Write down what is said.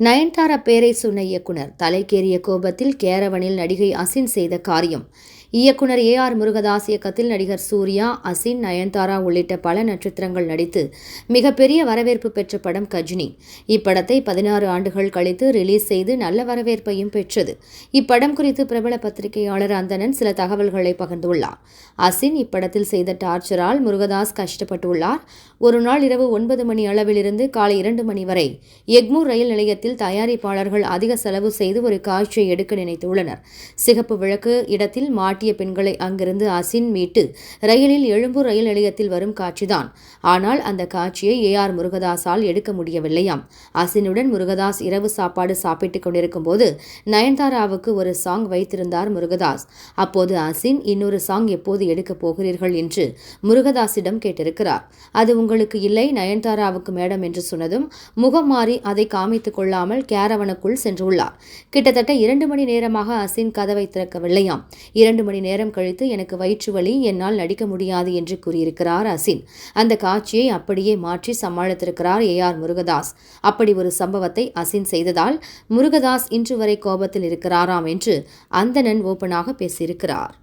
நயன்தாரா பேரை சொன்ன இயக்குனர் தலைக்கேறிய கோபத்தில் கேரவனில் நடிகை அசின் செய்த காரியம். இயக்குனர் ஏ ஆர் முருகதாஸ் இயக்கத்தில் நடிகர் சூர்யா அசின் நயன்தாரா உள்ளிட்ட பல நட்சத்திரங்கள் நடித்து மிகப்பெரிய வரவேற்பு பெற்ற படம் கஜினி. இப்படத்தை பதினாறு ஆண்டுகள் கழித்து ரிலீஸ் செய்து நல்ல வரவேற்பையும் பெற்றது. இப்படம் குறித்து பிரபல பத்திரிகையாளர் அந்தணன் சில தகவல்களை பகிர்ந்துள்ளார். அசின் இப்படத்தில் செய்த டார்ச்சரால் முருகதாஸ் கஷ்டப்பட்டுள்ளார். ஒரு நாள் இரவு ஒன்பது மணி அளவிலிருந்து காலை இரண்டு மணி வரை எக்மூர் ரயில் நிலையத்தில் தயாரிப்பாளர்கள் அதிக செலவு செய்து ஒரு காட்சியை எடுக்க நினைத்துள்ளனர். சிகப்பு விளக்கு இடத்தில் மாட்டு மாட்டிய பெண்களை அங்கிருந்து அசின் மீட்டு ரயிலில் எழும்பூர் ரயில் நிலையத்தில் வரும் காட்சிதான். ஆனால் அந்த காட்சியை ஏ ஆர் முருகதாஸால் எடுக்க முடியவில்லையாம். அசினுடன் முருகதாஸ் இரவு சாப்பாடு சாப்பிட்டுக் கொண்டிருக்கும் போது நயன்தாராவுக்கு ஒரு சாங் வைத்திருந்தார் முருகதாஸ். அப்போது அசின் இன்னொரு சாங் எப்போது எடுக்கப் போகிறீர்கள்? என்று முருகதாஸிடம் கேட்டிருக்கிறார். அது உங்களுக்கு இல்லை நயன்தாராவுக்கு மேடம் என்று சொன்னதும் முகம் மாறி அதை காமித்துக் கொள்ளாமல் கேரவனுக்குள் சென்றுள்ளார். கிட்டத்தட்ட இரண்டு மணி நேரமாக அசின் கதவை திறக்கவில்லையாம். இரண்டு மணி நேரம் கழித்து எனக்கு வயிற்று வலி என்னால் நடிக்க முடியாது என்று கூறியிருக்கிறார் அசின். அந்த காட்சியை அப்படியே மாற்றி சமாளித்திருக்கிறார் ஏ ஆர் முருகதாஸ். அப்படி ஒரு சம்பவத்தை அசின் செய்ததால் முருகதாஸ் இன்று வரை கோபத்தில் இருக்கிறாராம் என்று அந்தணன் ஓப்பனாக பேசியிருக்கிறார்.